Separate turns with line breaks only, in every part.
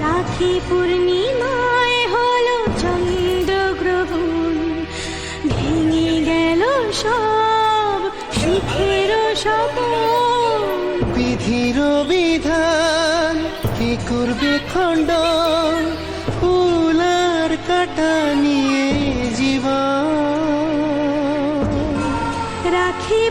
রাখি পূর্ণিমায় হলো চন্দ্রগ্রহণ। ভেঙে গেল সব সুখের সপন
বিধির বিধান কি করবে খণ্ডন? ফুলার কাটা নিয়ে জীবন।
রাখি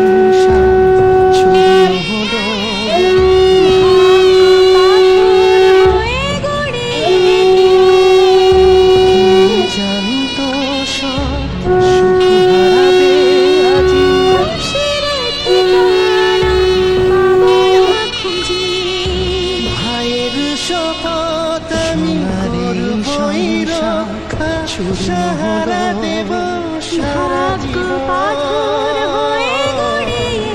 শপথ আমি করবই রক্ষা। সাহারা দেব সারা জীবন
গড়িয়ে